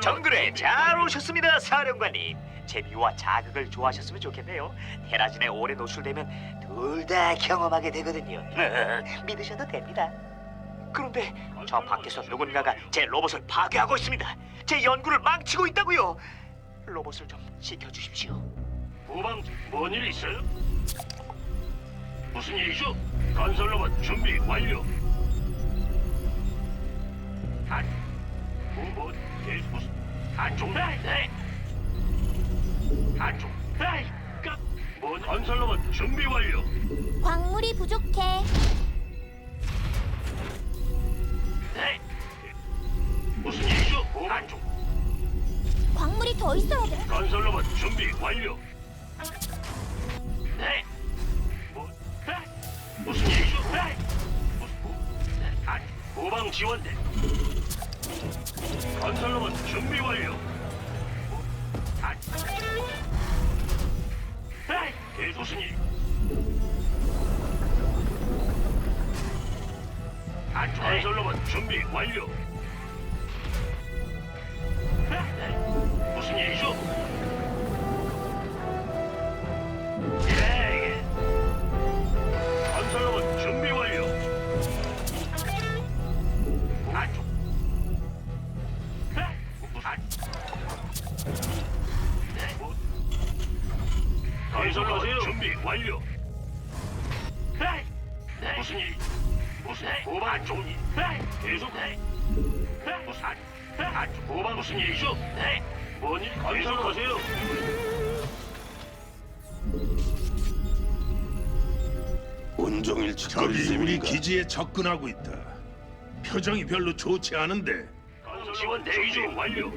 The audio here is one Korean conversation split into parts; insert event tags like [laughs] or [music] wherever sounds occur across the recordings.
정글에 잘 오셨습니다, 사령관님. 재미와 자극을 좋아하셨으면 좋겠네요. 테라진에 오래 노출되면 둘 다 경험하게 되거든요. [laughs] 믿으셔도 됩니다. 그런데 저 밖에서 누군가가 제 로봇을 파괴하고 있습니다. 제 연구를 망치고 있다고요. 로봇을 좀 지켜주십시오. 후방 뭔일 있어요? 무슨 일이죠? 건설 로봇 준비 완료. 한 후보 한종 네. 네. 한종 네. 끝뭔 건설 로봇 준비 완료. 광물이 부족해. 네. 무슨 일이죠? 한종 광물이 더 있어야 돼. 건설 로봇 준비 완료. 건설 로봇 준비 완료. 온종일 적이 우리? 기지에 접근하고 있다. 표정이 별로 좋지 않은데 건설 지원 대기 중 완료.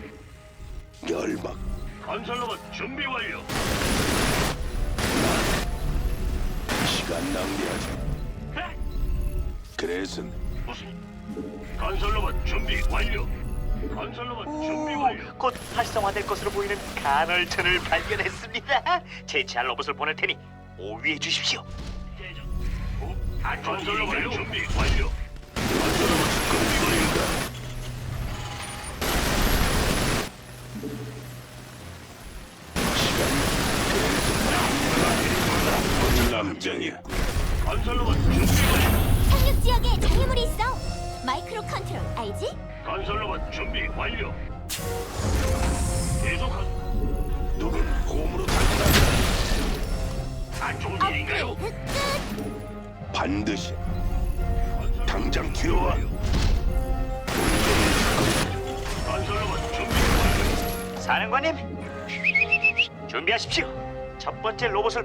열막 건설 로봇 준비 완료. 시간 낭비하지. 네, 그래서 무슨 건설 로봇 준비 완료. 건설 로봇 준비 오, 완료. 곧 활성화될 것으로 보이는 간헐천을 발견했습니다. [laughs] 제치할 로봇을 보낼 테니 오위해 주십시오. 오, 건설로봇 준비 완료. 건설로봇 준비 완료.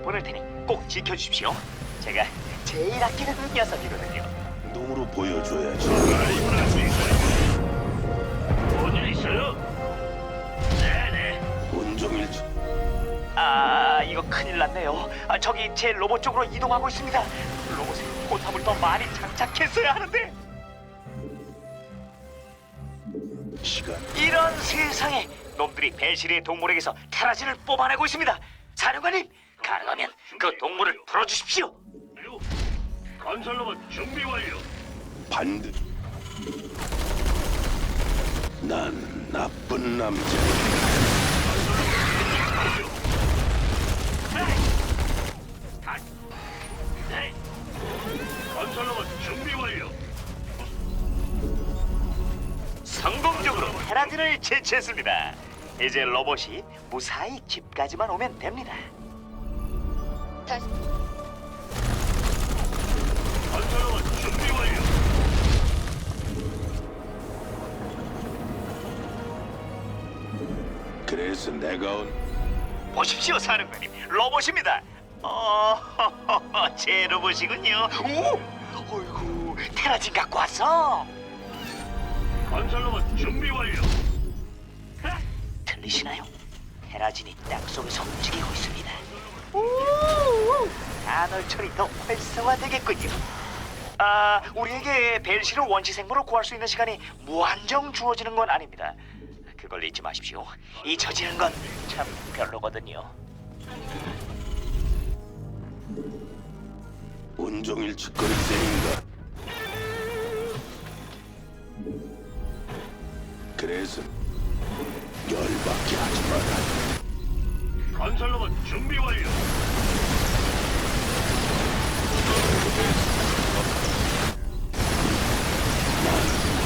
보낼 테니 꼭 지켜주십시오. 제가 제일 아끼는 녀석이거든요. 눈으로 보여줘야지. 라이브를 할수 있어요. 뭔일 있어요? 네네. 온종일 짓 아, 이거 큰일 났네요. 아, 저기 제 로봇 쪽으로 이동하고 있습니다. 로봇에 포탑을 더 많이 장착했어야 하는데 시간 이런 세상에 놈들이 벨시리의 동물에게서 테라진을 뽑아내고 있습니다. 사령관님, 가능하면 그 동물을 풀어주십시오. 건설로봇 준비 완료. 반드. 난 나쁜 남자. 건설로봇 준비 완료. 성공적으로 테라진을 제치했습니다. 이제 로봇이 무사히 집까지만 오면 됩니다. 건설로봇 준비 완료. 그래서 내가 온 보십시오, 사령관님. 로봇입니다. 어, [laughs] 제 로봇이군요. 오, 어이구, 테라진 갖고 왔어. 건설로봇 준비 완료. 들리시나요? 테라진이 땅 속에서 움직이고 있습니다. 간헐철이 더 활성화되겠군요. 아, 우리에게 벨시를 원시 생물로 구할 수 있는 시간이 무한정 주어지는 건 아닙니다. 그걸 잊지 마십시오. 잊혀지는 건 참 별로거든요. 온종일 짓거릴 셈인가? 그래서 하지 마라. 건설로봇 준비 완료.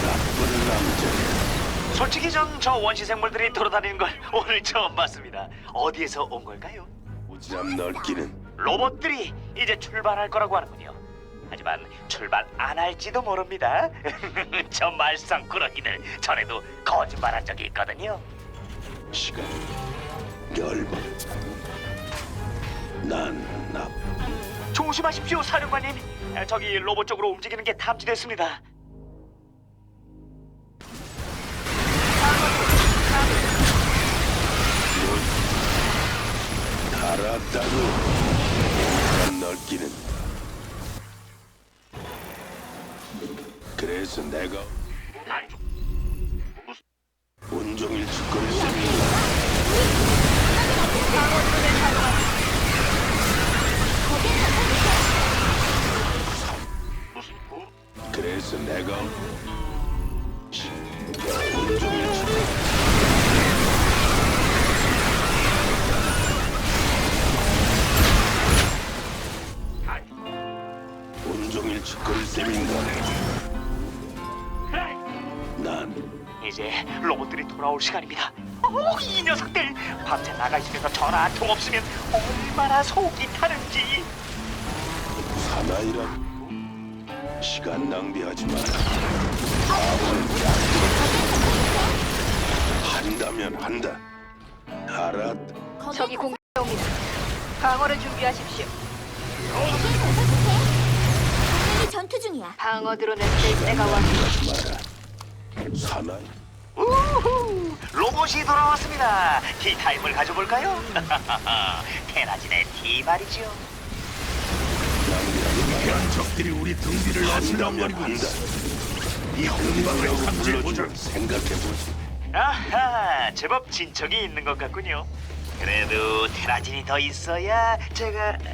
나쁜 남자야. 솔직히 전 저 원시 생물들이 돌아다니는 걸 [laughs] 오늘 처음 봤습니다. 어디에서 온 걸까요? 오지랖 넓기는 로봇들이 이제 출발할 거라고 하는군요. 하지만 출발 안 할지도 모릅니다. [laughs] 저 말썽꾸러기들 전에도 거짓말한 적이 있거든요. 시간 열번. 난 나. 조심하십시오, 사령관님. 아, 저기 로봇 쪽으로 움직이는 게 탐지됐습니다. 오지랖 넓기는. 그래서 내가 종일 짓거릴 셈인가? 난 이제 로봇들이 돌아올 시간입니다. 어, 이 녀석들 밤새 나가 있으면서 전화 한 통 없으면 얼마나 속이 타는지. 사나이라 시간 낭비하지 마라. 한다면 한다. 알았. 적이 공격옵니다. 방어를 준비하십시오. 전투 중이야. 방어 드론을 쓸 때가. 하지 마라. 사나이. 우후, 로봇이 돌아왔습니다. 티타임을 가져볼까요? [laughs] 테라진의 티 말이죠. 현 적들이 우리 등 뒤를 어슬렁거리고 한다. 이 탐지해보자. 불러주면 생각해보지. 아하, 제법 진척이 있는 것 같군요. 그래도 테라진이 더 있어야 제가 [laughs]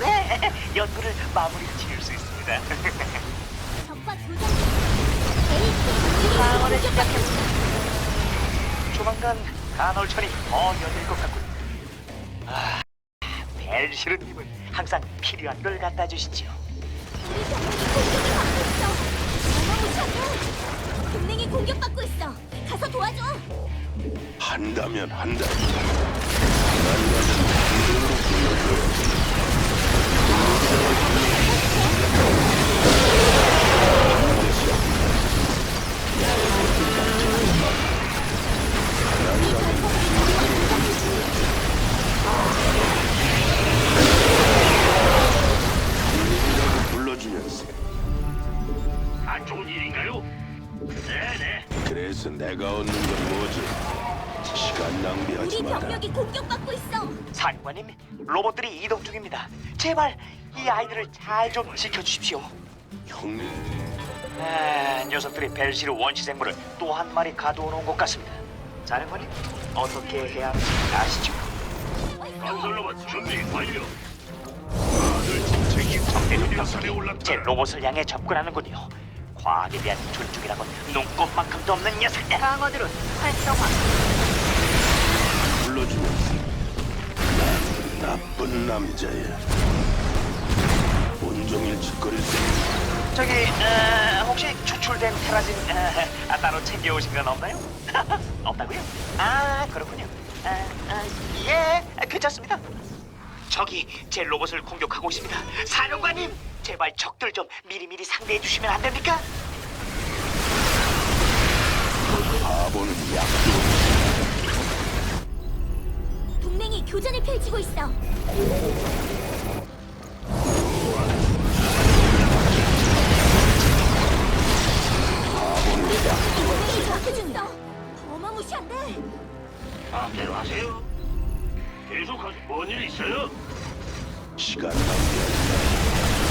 네 연구를 마무리 지을 수 있습니다. 방어를 시작해보자. 조만간 간헐천이 더 열릴 것 같군. 아, 벨시르님은 항상 필요한 걸 갖다 주시죠. 동맹이 공격받고 있어. 가서 도와줘. 한다면 한다. 이름으로 불러줘. 이동 중입니다. 제발 이 아이들을 잘 좀 지켜주십시오. 형님, 아, 녀석들이 벨시르 원시 생물을 또 한 마리 가둬놓은 것 같습니다. 사령관님, 어떻게 해야 하는지 아시죠? 건설로봇 준비 완료. 책이 적들이 산에 제 올랐다. 로봇을 향해 접근하는군요. 과학에 대한 존중이라곤 눈꼽만큼도 없는 녀석들. 방어 드론 활성화. 나쁜 남자야. 온종일 짓거릴 셈. 저기 어, 혹시 추출된 테라진 어, 아, 따로 챙겨오신 건 없나요? [laughs] 없다고요? 아 그렇군요. 아, 아, 예, 아, 괜찮습니다. 저기 제 로봇을 공격하고 있습니다. 사령관님, 제발 적들 좀 미리미리 상대해 주시면 안 됩니까? 바보는 약도 동맹이 교전을 펼치고 있어. 동맹이 전투 중이야. 어마무시한데. 마음대로 하세요. 계속하세요. 뭔일 있어요? 시간 낭비하지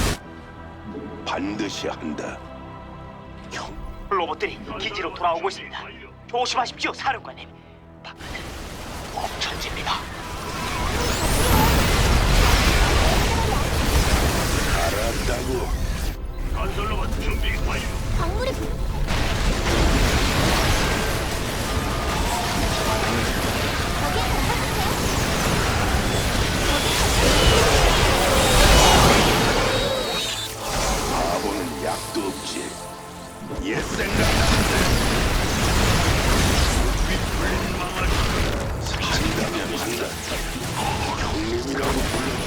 마라. 반드시 한다. 형, 로봇들이 기지로 돌아오고 있습니다. 조심하십시오, 사령관님. 바 멈춰집니다. 알았다고. 건설로봇 준비 완료. 광물이 부... 옛 생각 나는데. 우리 불망을.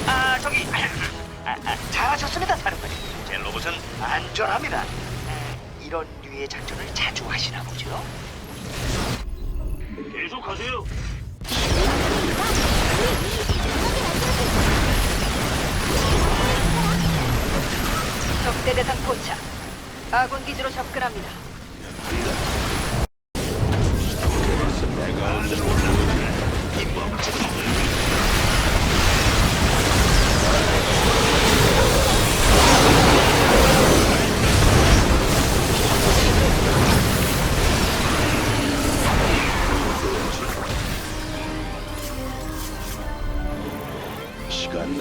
아 저기 아, 아. 아 잘하셨습니다 사령관님 제 로봇은 안전합니다 아, 이런 류의 작전을 자주 하시나 보죠 계속하세요. 적대 대상 포착. 아군 기지로 접근합니다.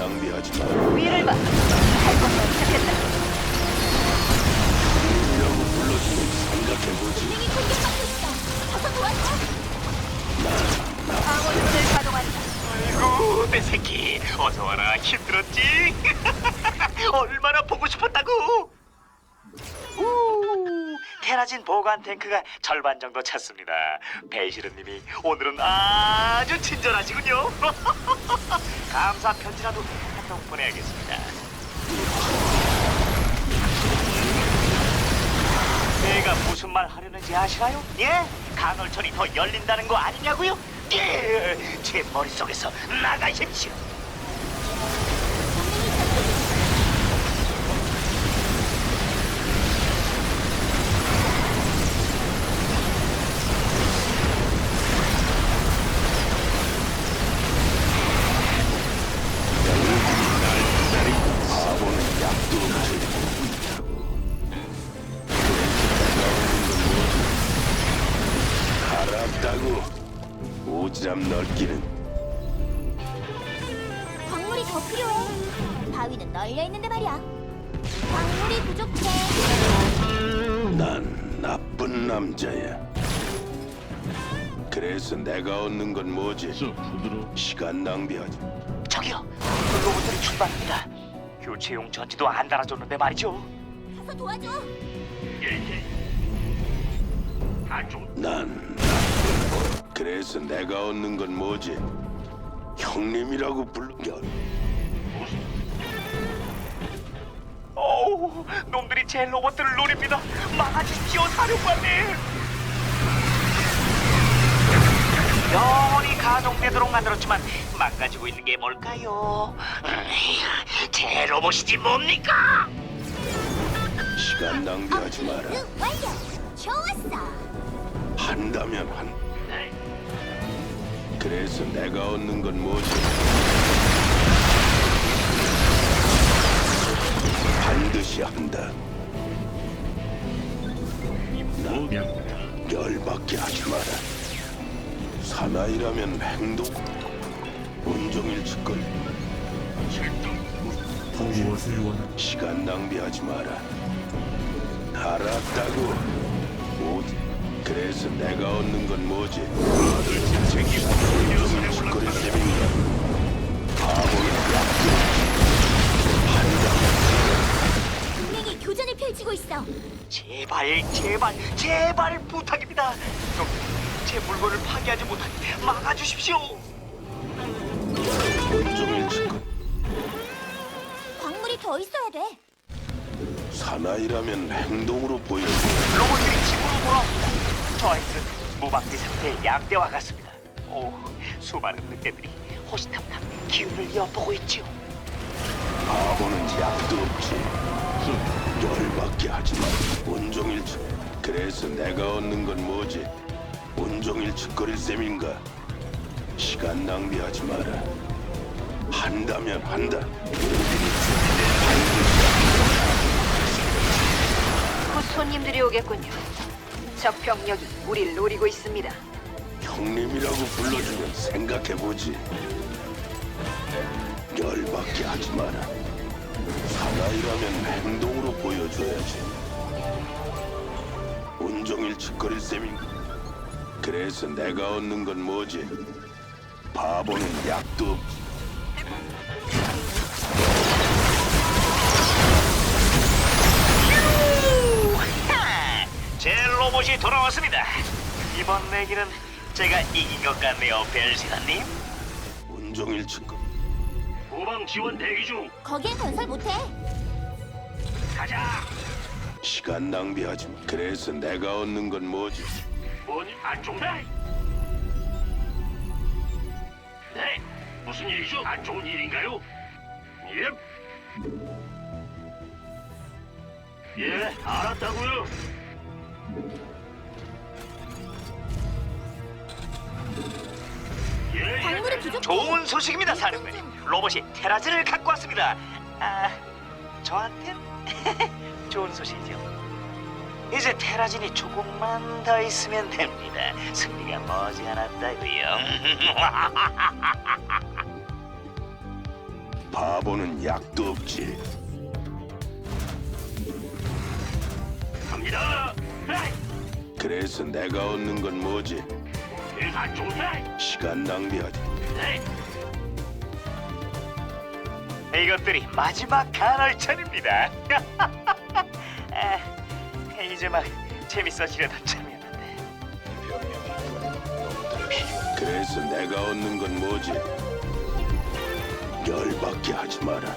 낭비하지 마. 위를 봐. 할것만 시작했다. 이라고 불러주면 생각해보지. 동맹이 공격받고 있어. 가서 도와줘. 방어lực 가동한다. 아이고, 내 새끼. 어서 와라. 힘들었지? [laughs] 얼마나 보고 싶었다고? 우, 테라진 보관 탱크가 절반 정도 찼습니다. 배시르님이 오늘은 아주 친절하시군요. [laughs] 감사 편지라도 한통 보내야겠습니다. 내가 무슨 말 하려는지 아시나요? 예? 간헐천이 더 열린다는 거 아니냐고요? 예! 제 머릿속에서 나가십시오. 오지랖 넓기는 광물이 더 필요해. 바위는 널려 있는데 말이야. 광물이 부족해. 난 나쁜 남자야. 그래서 내가 얻는 건 뭐지? 시간 낭비하지. 저기요, 그 로봇들이 출발합니다. 교체용 전지도 안 달아줬는데 말이죠. 가서 도와줘. 예, 안쪽 난 그래서 내가 얻는 건 뭐지? 형님이라고 불러. 어우, 놈들이 제 로봇들을 노립니다. 막아주십시오, 사령관님. 영원히 가동되도록 만들었지만 망가지고 있는 게 뭘까요? 음, 제 로봇이지 뭡니까? 시간 낭비하지 마라. 업그레이드 완료. 좋았어. 한다면 한. 그래서 내가 얻는 건 뭐지? 반드시 한다. 나 열받게 하지 마라. 사나이라면 행동 온종일 짓거리. 시간 낭비하지 마라. 알았다고. 오, 그래서 내가 얻는 건 뭐지? 동맹이 교전을 펼치고 있어. 제발, 제발, 제발 부탁입니다. 좀제 물건을 파괴하지 못하게 막아주십시오. 온종일. 광물이 더 있어야 돼. 사나이라면 행동으로 보여. 로봇들이 집으로 돌아옵니다. 저 아이들은 무방비 상태의 양대와 같습니다. 오, 수많은 늑대들이 호시탐탐 기운을 엿보고 있지요. 바보는 약도 없지. 열받게 하지 마. 온종일 짓. 그래서 내가 얻는 건 뭐지? 온종일 짓거릴 셈인가? 시간 낭비하지 마라. 한다면 한다. 곧 손님들이 오겠군요. 적 병력이 우리를 노리고 있습니다. 형님이라고 불러주면 생각해보지. 열받게 하지 마라. 사나이라면 행동으로 보여줘야지. 온종일 짓거릴 셈인가? 그래서 내가 얻는 건 뭐지? 바보는 약도 없지. 하! 제 로봇이 돌아왔습니다. 이번 내기는 제가 이긴 것 같네요, 벨시가님. 온종일 짓거. 후방 지원 대기 중. 거기엔 건설 못해. 가자. 시간 낭비하지 마. 그래서 내가 얻는 건 뭐지? 뭐니 안 좋은 네. 네. 무슨 일이죠? 안 좋은 일인가요? 예. 예, 알았다고요. 광물이 부족해. 좋은 소식입니다, 사령관님. 로봇이 테라즈를 갖고 왔습니다. 아, 저한텐 [laughs] 좋은 소식이죠. 이제 테라진이 조금만 더 있으면 됩니다. 승리가 머지않았다고요. [laughs] 바보는 약도 없지. 갑니다. 네. 그래서 내가 얻는 건 뭐지? 시간 낭비하지. 네. 이것들이 마지막 간헐천입니다. [laughs] 아, 이제 막 재밌어지려다 참이었는데. 그래서 내가 얻는 건 뭐지? 열받게 하지 마라.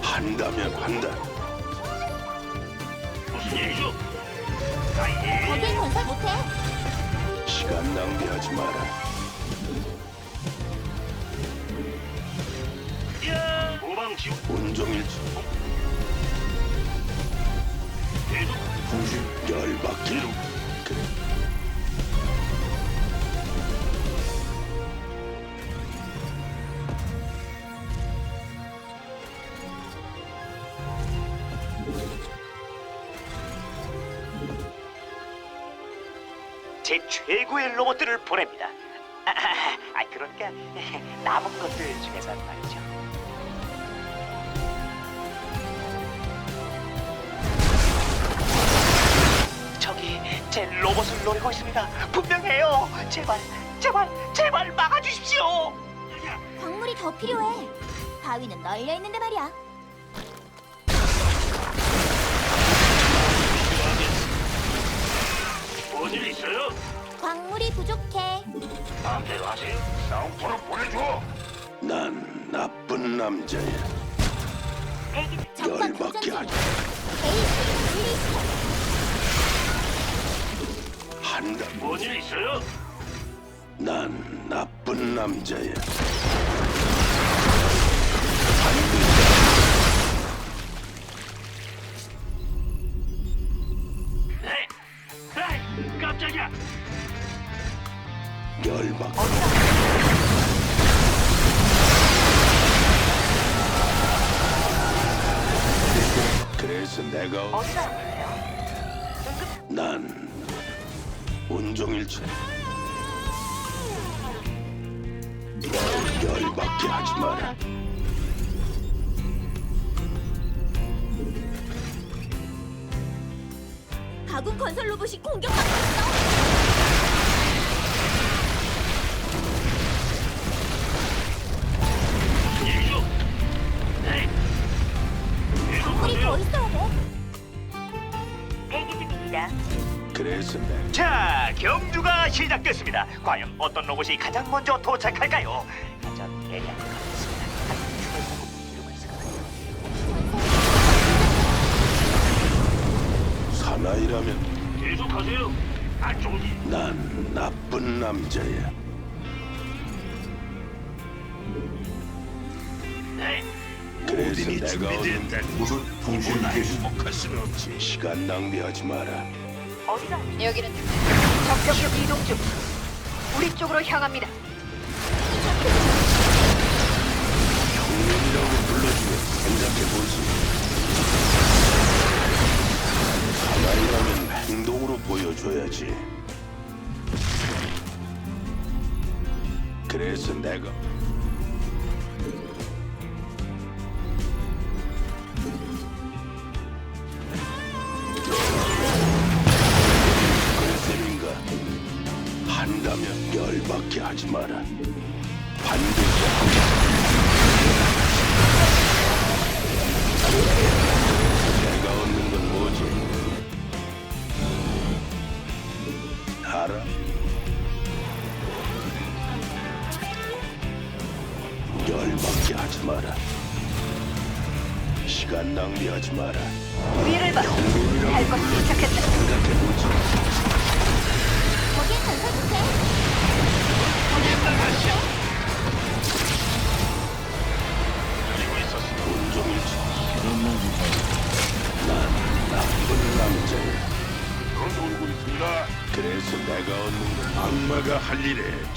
한다면 한다. 무슨 일이죠? 건설 못해. 시간 낭비하지 마라. 야! 지원 온종일 계속 열받게. 그 최고의 로봇들을 보냅니다. 아, 아, 아, 그러니까 [laughs] 남은 것들 중에서 말이죠. 저기 제 로봇을 노리고 있습니다. 분명해요. 제발, 제발, 제발 막아주십시오. 광물이 더 필요해. 바위는 널려 있는데 말이야. 뭔일 있어요? 광물이 부족해. 마음대로 하세요. 싸움터로 보내줘. 난 나쁜 남자야. 열받게 중. 하지. 한다. 뭔일 있어요? 난 나쁜 남자야. 네. 열받게. 그래서 내가 어- 난 온종일 치 열받게 하지 마라. 가군 건설 로봇이 공격받고 있어. 그래서 내가 자, 경주가 시작됐습니다. 과연 어떤 로봇이 가장 먼저 도착할까요? 전 예리한 것 같습니다. 한. 사나이라면 계속하세요. 안 좋은 일. 난 나쁜 남자야. 네. 그래서 내가 무슨 풍선이 행복할 수는 없지. 시간 낭비하지 마라. 여기는 적격력 이동 중. 우리 쪽으로 향합니다. 형님이라고 불러주면 생각해보지. 사나이라면 행동으로 보여줘야지. 그래서 내가? 열받게 하지 마라. 반드시